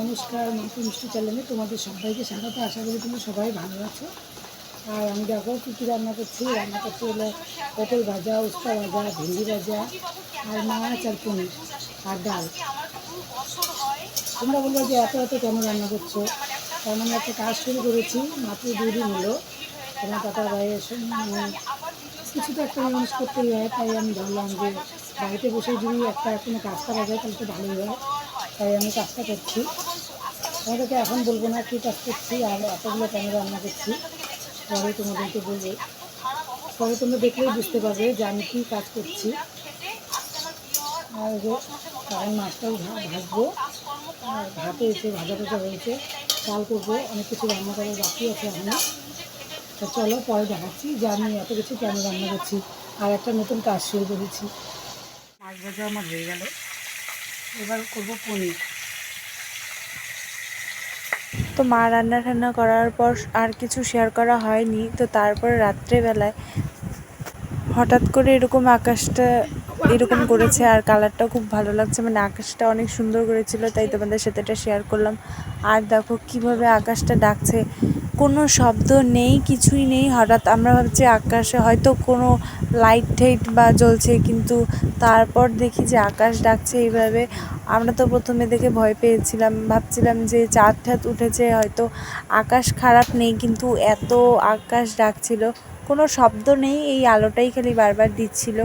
নমস্কার মাতৃ মিষ্টি চ্যানেলে তোমাদের সবাইকে স্বাগত। আশা করি তুমি সবাই ভালো আছো। আর আমি দেখো কী কী রান্না করছি। রান্না করছি হলো পটল ভাজা, উস্তা ভাজা, ভেন্ডি ভাজা, আর মাছ আর পনির আর ডাল। তোমরা বলব যে এত এত কেন রান্না করছ? কারণ আমি একটা কাজ শুরু করেছি, মাত্র দুই দিন হলো। তোমার টাকা ভাইয়ের সঙ্গে কিছু তো একটা জিনিস করতেই হয়। তাই আমি ভাবলাম যে বাড়িতে বসে যদি একটা কোনো কাজ করা যায়, তাহলে তো ভালোই হয়। তাই আমি কাজটা করছি। তোমাদেরকে এখন বলব না কী কাজ করছি আর এতগুলো কেন রান্না করছি পরে তোমাদেরকে বলব। পরে তোমরা দেখলেই বুঝতে পারবে যে আমি কী কাজ করছি। আর কারণ মাছটাও ভাজবো। ভাতে এসে ভাজা ভাজা হয়েছে। ডাল করব, অনেক কিছু রান্না করার বাকি আছে এখনও। তো চলো পরে দেখাচ্ছি যে আমি এত কিছু কেন রান্না করছি। আর একটা নতুন কাজ শুরু করেছি। মাছ ভাজা আমার হয়ে গেল। এবার করব পনির। তো মা রান্না টান্না করার পর আর কিছু শেয়ার করা হয়নি। তো তারপরে রাত্রেবেলায় হঠাৎ করে এরকম আকাশটা এরকম করেছে আর কালারটাও খুব ভালো লাগছে। মানে আকাশটা অনেক সুন্দর করেছিল, তাই তোমাদের সাথে এটা শেয়ার করলাম। আর দেখো কীভাবে আকাশটা ডাকছে। কোনো শব্দ নেই, কিছুই নেই। হঠাৎ আমরা ভাবছি আকাশে হয়তো কোনো লাইট টাইট বা জ্বলছে, কিন্তু তারপর দেখি যে আকাশ ডাকছে এইভাবে। আমরা তো প্রথমে দেখে ভয় পেয়েছিলাম, ভাবছিলাম যে চাঁদ ঠাত উঠেছে, হয়তো আকাশ খারাপ নেই, কিন্তু এত আকাশ ডাকছিল। কোনো শব্দ নেই, এই আলোটাই খালি বারবার দিচ্ছিল।